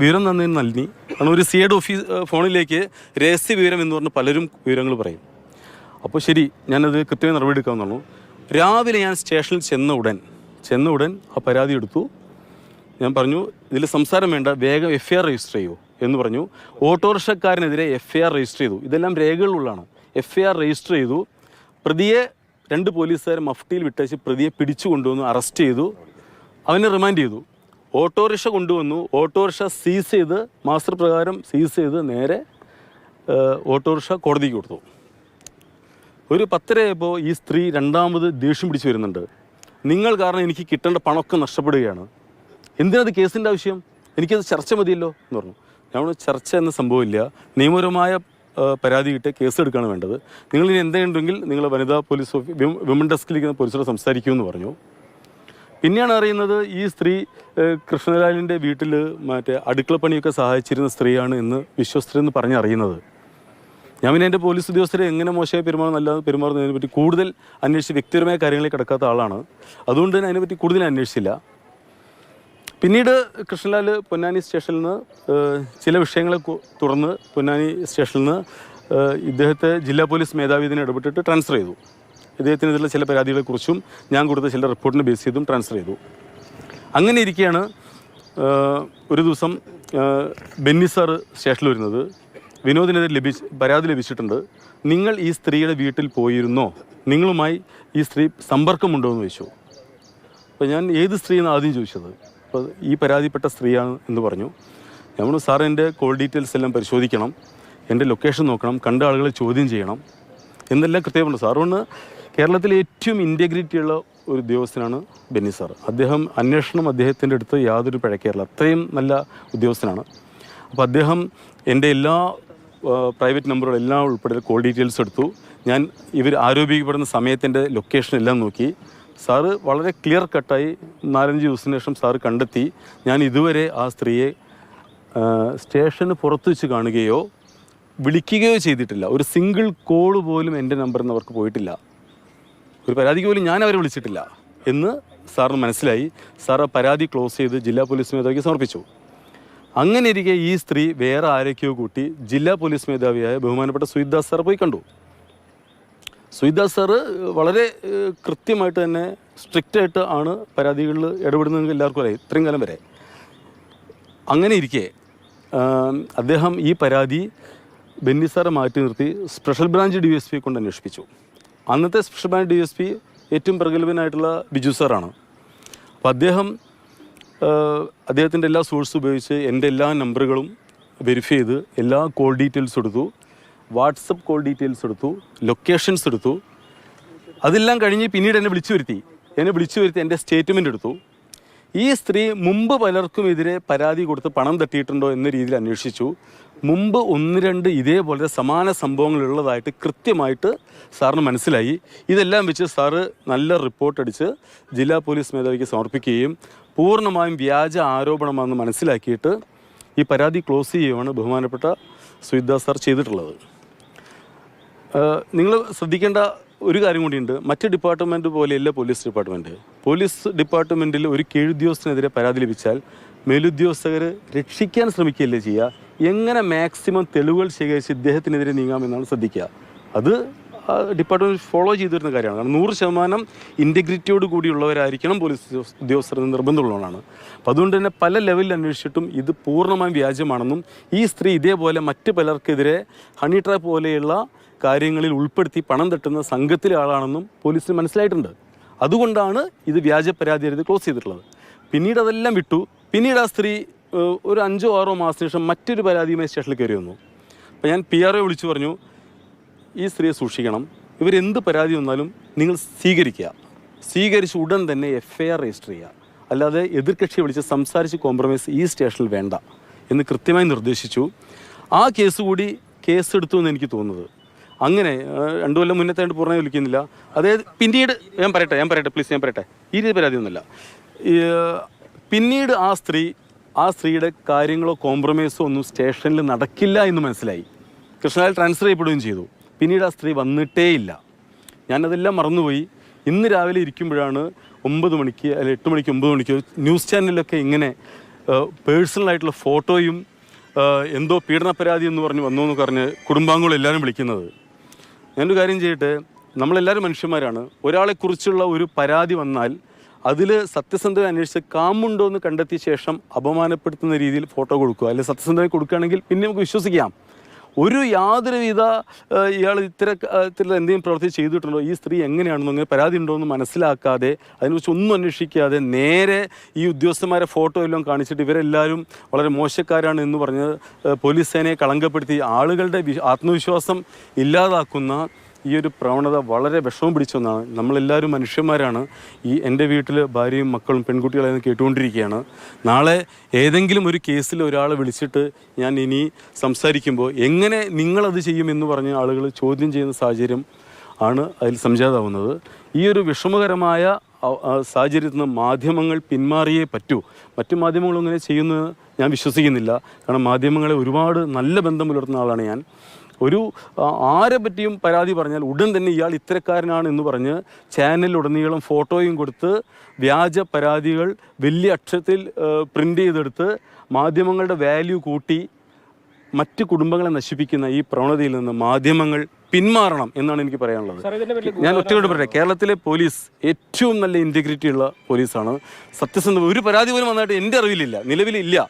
വിവരം തന്നതിന് നൽകി. കാരണം ഒരു സി എഡ് ഓഫീസ് ഫോണിലേക്ക് രഹസ്യ വിവരം എന്ന് പറഞ്ഞ് പലരും വിവരങ്ങൾ പറയും. അപ്പോൾ ശരി ഞാനത് കൃത്യമായി നടപടി എടുക്കാൻ തന്നു രാവിലെ ഞാൻ സ്റ്റേഷനിൽ ചെന്ന ഉടൻ ചെന്ന ഉടൻ ആ പരാതി എടുത്തു. ഞാൻ പറഞ്ഞു ഇതിൽ സംസാരം വേണ്ട വേഗം എഫ് ഐ ആർ രജിസ്റ്റർ ചെയ്യൂ എന്ന് പറഞ്ഞു. ഓട്ടോറിക്ഷക്കാരനെതിരെ എഫ് ഐ ആർ രജിസ്റ്റർ ചെയ്തു. ഇതെല്ലാം രേഖകളുള്ളതാണ് എഫ് ഐ ആർ രജിസ്റ്റർ ചെയ്തു. പ്രതിയെ രണ്ട് പോലീസുകാർ മഫ്റ്റിയിൽ വിട്ടേച്ച് പ്രതിയെ പിടിച്ചു കൊണ്ടുവന്ന് അറസ്റ്റ് ചെയ്തു. അവനെ റിമാൻഡ് ചെയ്തു. ഓട്ടോറിക്ഷ കൊണ്ടുവന്നു. ഓട്ടോറിക്ഷ സീസ് ചെയ്ത് മാസ്റ്റർ പ്രകാരം സീസ് ചെയ്ത് നേരെ ഓട്ടോറിക്ഷ കോടതിക്ക് കൊടുത്തു. ഒരു പത്തരയായപ്പോൾ ഈ സ്ത്രീ രണ്ടാമത് ദേഷ്യം പിടിച്ചു വരുന്നുണ്ട്. നിങ്ങൾ കാരണം എനിക്ക് കിട്ടേണ്ട പണമൊക്കെ നഷ്ടപ്പെടുകയാണ്. എന്തിനത് കേസിന്റെ ആവശ്യം? എനിക്കത് ചർച്ച മതിയല്ലോ എന്ന് പറഞ്ഞു. ഞാൻ ചർച്ച എന്ന സംഭവമില്ല. നിയമപരമായ പരാതി കിട്ടിയ കേസ് എടുക്കുകയാണ് വേണ്ടത്. നിങ്ങളിനി എന്തെങ്കിലും നിങ്ങൾ വനിതാ പോലീസ് ഓഫീസ് വിമൻ ഡെസ്കിലിരിക്കുന്ന പോലീസോട് സംസാരിക്കുമെന്ന് പറഞ്ഞു. പിന്നെയാണ് അറിയുന്നത് ഈ സ്ത്രീ കൃഷ്ണലാലിന്റെ വീട്ടിൽ മറ്റേ അടുക്കളപ്പണിയൊക്കെ സഹായിച്ചിരുന്ന സ്ത്രീയാണ് എന്ന് വിശ്വസ്തരെന്ന് പറഞ്ഞറിയുന്നത് ഞാൻ പിന്നെ എന്റെ പോലീസ് ഉദ്യോഗസ്ഥരെ എങ്ങനെ മോശമായി പെരുമാറുന്ന അല്ലാതെ പെരുമാറുന്നതിനെ പറ്റി കൂടുതൽ അന്വേഷിച്ച് വ്യക്തിപരമായ കാര്യങ്ങളിൽ കിടക്കാത്ത ആളാണ്. അതുകൊണ്ട് തന്നെ അതിനെപ്പറ്റി കൂടുതൽ അന്വേഷിച്ചില്ല. പിന്നീട് കൃഷ്ണലാൽ പൊന്നാനി സ്റ്റേഷനിൽ നിന്ന് ചില വിഷയങ്ങളെ തുടർന്ന് പൊന്നാനി സ്റ്റേഷനിൽ നിന്ന് ഇദ്ദേഹത്തെ ജില്ലാ പോലീസ് മേധാവി ഇതിനെ ഇടപെട്ടിട്ട് ട്രാൻസ്ഫർ ചെയ്തു. ഇദ്ദേഹത്തിനെതിരെ ചില പരാതികളെക്കുറിച്ചും ഞാൻ കൊടുത്ത ചില റിപ്പോർട്ടിനെ ബേസ് ചെയ്തും ട്രാൻസ്ഫർ ചെയ്തു. അങ്ങനെ ഇരിക്കുകയാണ് ഒരു ദിവസം ബെന്നി സാറ് സ്റ്റേഷനിൽ വരുന്നത്. വിനോദിനെതിരെ ലഭിച്ച് പരാതി ലഭിച്ചിട്ടുണ്ട്. നിങ്ങൾ ഈ സ്ത്രീയുടെ വീട്ടിൽ പോയിരുന്നോ? നിങ്ങളുമായി ഈ സ്ത്രീ സമ്പർക്കമുണ്ടോ? എന്ന് ചോദിച്ചു. അപ്പോൾ ഞാൻ ഏത് സ്ത്രീയെന്ന് ആദ്യം ചോദിച്ചത്? അപ്പോൾ ഈ പരാതിപ്പെട്ട സ്ത്രീയാണ് എന്ന് പറഞ്ഞു. നമ്മൾ സാർ എന്റെ കോൾ ഡീറ്റെയിൽസ് എല്ലാം പരിശോധിക്കണം. എന്റെ ലൊക്കേഷൻ നോക്കണം. കണ്ട ആളുകളെ ചോദ്യം ചെയ്യണം. എന്നെല്ലാം കൃത്യമുണ്ട് സാറുകൊണ്ട് കേരളത്തിലെ ഏറ്റവും ഇന്റഗ്രിറ്റി ഉള്ള ഒരു ഉദ്യോഗസ്ഥനാണ് ബെന്നി സാർ. അദ്ദേഹം അന്വേഷണം അദ്ദേഹത്തിന്റെ അടുത്ത് യാതൊരു പിഴക്കേറില്ല. അത്രയും നല്ല ഉദ്യോഗസ്ഥനാണ്. അപ്പോൾ അദ്ദേഹം എന്റെ എല്ലാ പ്രൈവറ്റ് നമ്പറുകൾ എല്ലാം ഉൾപ്പെടെ കോൾ ഡീറ്റെയിൽസ് എടുത്തു. ഞാൻ ഇവർ ആരോപിക്കപ്പെടുന്ന സമയത്തിന്റെ ലൊക്കേഷൻ എല്ലാം നോക്കി. സാറ് വളരെ ക്ലിയർ കട്ടായി നാലഞ്ച് ദിവസത്തിന് ശേഷം സാറ് കണ്ടെത്തി. ഞാൻ ഇതുവരെ ആ സ്ത്രീയെ സ്റ്റേഷന് പുറത്തു വെച്ച് കാണുകയോ വിളിക്കുകയോ ചെയ്തിട്ടില്ല. ഒരു സിംഗിൾ കോൾ പോലും എന്റെ നമ്പറിൽ നിന്ന് അവർക്ക് പോയിട്ടില്ല. ഒരു പരാതിക്ക് പോലും ഞാൻ അവരെ വിളിച്ചിട്ടില്ല എന്ന് സാറിന് മനസ്സിലായി. സാർ ആ പരാതി ക്ലോസ് ചെയ്ത് ജില്ലാ പോലീസ് മേധാവിക്ക് സമർപ്പിച്ചു. അങ്ങനെ ഇരിക്കെ ഈ സ്ത്രീ വേറെ ആരൊക്കെയോ കൂട്ടി ജില്ലാ പോലീസ് മേധാവിയായ ബഹുമാനപ്പെട്ട സുയിദാസ് സാർ പോയി കണ്ടു. സുയിദാസ് സാറ് വളരെ കൃത്യമായിട്ട് തന്നെ സ്ട്രിക്റ്റ് ആയിട്ട് ആണ് പരാതികളിൽ ഇടപെടുന്നത് എല്ലാവർക്കും അറിയാം ഇത്രയും കാലം വരെ. അങ്ങനെ ഇരിക്കെ അദ്ദേഹം ഈ പരാതി ബെന്നി സാറെ മാറ്റി നിർത്തി special branch D S P കൊണ്ട് അന്വേഷിപ്പിച്ചു. അന്നത്തെ special branch D S P ഏറ്റവും പ്രഗത്ഭനായിട്ടുള്ള ബിജു സാറാണ്. അപ്പോൾ അദ്ദേഹം അദ്ദേഹത്തിന്റെ എല്ലാ സോഴ്സും ഉപയോഗിച്ച് എന്റെ എല്ലാ നമ്പറുകളും വെരിഫൈ ചെയ്ത് എല്ലാ കോൾ ഡീറ്റെയിൽസ് എടുത്തു വാട്സപ്പ് കോൾ ഡീറ്റെയിൽസ് എടുത്തു ലൊക്കേഷൻസ് എടുത്തു. അതെല്ലാം കഴിഞ്ഞ് പിന്നീട് എന്നെ വിളിച്ചു വരുത്തി. എന്നെ വിളിച്ചു വരുത്തി എന്റെ സ്റ്റേറ്റ്മെന്റ് എടുത്തു. ഈ സ്ത്രീ മുമ്പ് പലർക്കും എതിരെ പരാതി കൊടുത്ത് പണം തട്ടിയിട്ടുണ്ടോ എന്ന രീതിയിൽ അന്വേഷിച്ചു. മുമ്പ് ഒന്ന് രണ്ട് ഇതേപോലെ സമാന സംഭവങ്ങൾ ഉള്ളതായിട്ട് കൃത്യമായിട്ട് സാറിന് മനസ്സിലായി. ഇതെല്ലാം വെച്ച് സാറ് നല്ല റിപ്പോർട്ട് അടിച്ച് ജില്ലാ പോലീസ് മേധാവിക്ക് സമർപ്പിക്കുകയും പൂർണമായും വ്യാജ ആരോപണമാണെന്ന് മനസ്സിലാക്കിയിട്ട് ഈ പരാതി ക്ലോസ് ചെയ്യുകയാണ് ബഹുമാനപ്പെട്ട സുവിദാസ് സാർ ചെയ്തിട്ടുള്ളത്. നിങ്ങൾ ശ്രദ്ധിക്കേണ്ട ഒരു കാര്യം കൂടിയുണ്ട്. മറ്റ് ഡിപ്പാർട്ട്മെന്റ് പോലെയല്ല പോലീസ് ഡിപ്പാർട്ട്മെന്റ് പോലീസ് ഡിപ്പാർട്ട്മെന്റിൽ ഒരു കീഴുദ്യോഗസ്ഥനെതിരെ പരാതി ലഭിച്ചാൽ മേലുദ്യോഗസ്ഥർ രക്ഷിക്കാൻ ശ്രമിക്കുകയല്ലേ ചെയ്യുക? എങ്ങനെ മാക്സിമം തെളിവുകൾ ശേഖരിച്ച് ഇദ്ദേഹത്തിനെതിരെ നീങ്ങാമെന്നാണ് ശ്രദ്ധിക്കുക. അത് ഡിപ്പാർട്ട്മെന്റ് ഫോളോ ചെയ്തിരുന്ന കാര്യമാണ്. കാരണം നൂറ് ശതമാനം ഇന്റഗ്രിറ്റിയോട് കൂടിയുള്ളവരായിരിക്കണം പോലീസ് ഉദ്യോഗസ്ഥരെന്ന് നിർബന്ധമുള്ളതാണ് അപ്പം അതുകൊണ്ട് തന്നെ പല ലെവലിൽ അന്വേഷിച്ചിട്ടും ഇത് പൂർണമായും വ്യാജമാണെന്നും ഈ സ്ത്രീ ഇതേപോലെ മറ്റ് പലർക്കെതിരെ ഹണി ട്രാപ്പ് പോലെയുള്ള കാര്യങ്ങളിൽ ഉൾപ്പെടുത്തി പണം തട്ടുന്ന സംഘത്തിലെ ആളാണെന്നും പോലീസിന് മനസ്സിലായിട്ടുണ്ട്. അതുകൊണ്ടാണ് ഇത് വ്യാജ പരാതി എഴുതി ക്ലോസ് ചെയ്തിട്ടുള്ളത്. പിന്നീട് അതെല്ലാം വിട്ടു. പിന്നീട് ആ സ്ത്രീ ഒരു അഞ്ചോ ആറോ മാസത്തിന് ശേഷം മറ്റൊരു പരാതിയുമായി സ്റ്റേഷനിൽ കയറി വന്നു. അപ്പോൾ ഞാൻ പി ആർ ഒ വിളിച്ചു പറഞ്ഞു. ഈ സ്ത്രീയെ സൂക്ഷിക്കണം. ഇവരെന്ത് പരാതി വന്നാലും നിങ്ങൾ സ്വീകരിക്കുക. സ്വീകരിച്ച് ഉടൻ തന്നെ എഫ് ഐ ആർ രജിസ്റ്റർ ചെയ്യുക. അല്ലാതെ എതിർകക്ഷിയെ വിളിച്ച് സംസാരിച്ച് കോംപ്രമൈസ് ഈ സ്റ്റേഷനിൽ വേണ്ട എന്ന് കൃത്യമായി നിർദ്ദേശിച്ചു. ആ കേസ് കൂടി കേസ് എടുത്തു എന്ന് എനിക്ക് തോന്നുന്നത്. അങ്ങനെ രണ്ടു കൊല്ലം മുന്നത്തെ ആയിട്ട് പൂർണമായി വിളിക്കുന്നില്ല. അതായത് പിന്നീട് ഞാൻ പറയട്ടെ ഞാൻ പറയട്ടെ പ്ലീസ് ഞാൻ പറയട്ടെ. ഈ രീതി പരാതി ഒന്നുമില്ല. പിന്നീട് ആ സ്ത്രീ ആ സ്ത്രീയുടെ കാര്യങ്ങളോ കോംപ്രമൈസോ ഒന്നും സ്റ്റേഷനിൽ നടക്കില്ല എന്ന് മനസ്സിലായി. കൃഷ്ണലാൽ ട്രാൻസ്ഫർ ചെയ്യപ്പെടുകയും ചെയ്തു. പിന്നീട് ആ സ്ത്രീ വന്നിട്ടേ ഇല്ല ഞാനതെല്ലാം മറന്നുപോയി. ഇന്ന് രാവിലെ ഇരിക്കുമ്പോഴാണ് ഒമ്പത് മണിക്ക് അല്ലെ എട്ട് മണിക്ക് ഒമ്പത് മണിക്ക് ന്യൂസ് ചാനലിലൊക്കെ ഇങ്ങനെ പേഴ്സണലായിട്ടുള്ള ഫോട്ടോയും എന്തോ പീഡന പരാതി എന്ന് പറഞ്ഞ് വന്നു എന്ന് പറഞ്ഞ് കുടുംബാംഗങ്ങൾ എല്ലാവരും വിളിക്കുന്നത്. ഞാനൊരു കാര്യം ചെയ്യട്ടെ നമ്മളെല്ലാവരും മനുഷ്യന്മാരാണ്. ഒരാളെക്കുറിച്ചുള്ള ഒരു പരാതി വന്നാൽ അതിൽ സത്യസന്ധത അന്വേഷിച്ച് കാമുണ്ടോ എന്ന് കണ്ടെത്തിയ ശേഷം അപമാനപ്പെടുത്തുന്ന രീതിയിൽ ഫോട്ടോ കൊടുക്കുക. അല്ലെങ്കിൽ സത്യസന്ധത കൊടുക്കുകയാണെങ്കിൽ പിന്നെ നമുക്ക് വിശ്വസിക്കാം. ഒരു യാതൊരുവിധ ഇയാൾ ഇത്തരത്തിൽ എന്തെങ്കിലും പ്രവൃത്തി ചെയ്തിട്ടുണ്ടോ? ഈ സ്ത്രീ എങ്ങനെയാണെന്നോ അങ്ങനെ പരാതി ഉണ്ടോ എന്ന് മനസ്സിലാക്കാതെ അതിനെക്കുറിച്ച് ഒന്നും അന്വേഷിക്കാതെ നേരെ ഈ ഉദ്യോഗസ്ഥന്മാരെ ഫോട്ടോ എല്ലാം കാണിച്ചിട്ട് ഇവരെല്ലാവരും വളരെ മോശക്കാരാണ് എന്ന് പറഞ്ഞ് പോലീസ് സേനയെ കളങ്കപ്പെടുത്തി ആളുകളുടെ ആത്മവിശ്വാസം ഇല്ലാതാക്കുന്ന ഈ ഒരു പ്രവണത വളരെ വിഷമം പിടിച്ച ഒന്നാണ്. നമ്മളെല്ലാവരും മനുഷ്യന്മാരാണ്. ഈ എന്റെ വീട്ടിൽ ഭാര്യയും മക്കളും പെൺകുട്ടികളെന്ന് കേട്ടുകൊണ്ടിരിക്കുകയാണ്. നാളെ ഏതെങ്കിലും ഒരു കേസിൽ ഒരാളെ വിളിച്ചിട്ട് ഞാൻ ഇനി സംസാരിക്കുമ്പോൾ എങ്ങനെ നിങ്ങളത് ചെയ്യുമെന്ന് പറഞ്ഞ് ആളുകൾ ചോദ്യം ചെയ്യുന്ന സാഹചര്യം ആണ് അതിൽ സംജാതാവുന്നത്. ഈ ഒരു വിഷമകരമായ സാഹചര്യത്തിൽ നിന്ന് മാധ്യമങ്ങൾ പിന്മാറിയേ പറ്റൂ. മറ്റു മാധ്യമങ്ങളും അങ്ങനെ ചെയ്യുന്നത് ഞാൻ വിശ്വസിക്കുന്നില്ല. കാരണം മാധ്യമങ്ങളെ ഒരുപാട് നല്ല ബന്ധം പുലർത്തുന്ന ആളാണ് ഞാൻ. ഒരു ആരെ പറ്റിയും പരാതി പറഞ്ഞാൽ ഉടൻ തന്നെ ഇയാൾ ഇത്തരക്കാരനാണ് എന്ന് പറഞ്ഞ് ചാനലിലുടനീളം ഫോട്ടോയും കൊടുത്ത് വ്യാജ പരാതികൾ വലിയ അക്ഷരത്തിൽ പ്രിന്റ് ചെയ്തെടുത്ത് മാധ്യമങ്ങളുടെ വാല്യൂ കൂട്ടി മറ്റ് കുടുംബങ്ങളെ നശിപ്പിക്കുന്ന ഈ പ്രവണതയിൽ നിന്ന് മാധ്യമങ്ങൾ പിന്മാറണം എന്നാണ് എനിക്ക് പറയാനുള്ളത്. ഞാൻ ഒറ്റയോട് പറയട്ടെ. കേരളത്തിലെ പോലീസ് ഏറ്റവും നല്ല ഇന്റഗ്രിറ്റി ഉള്ള പോലീസാണ്. സത്യസന്ധ ഒരു പരാതി പോലും വന്നായിട്ട് എന്റെ അറിവിലില്ല. നിലവിലില്ല.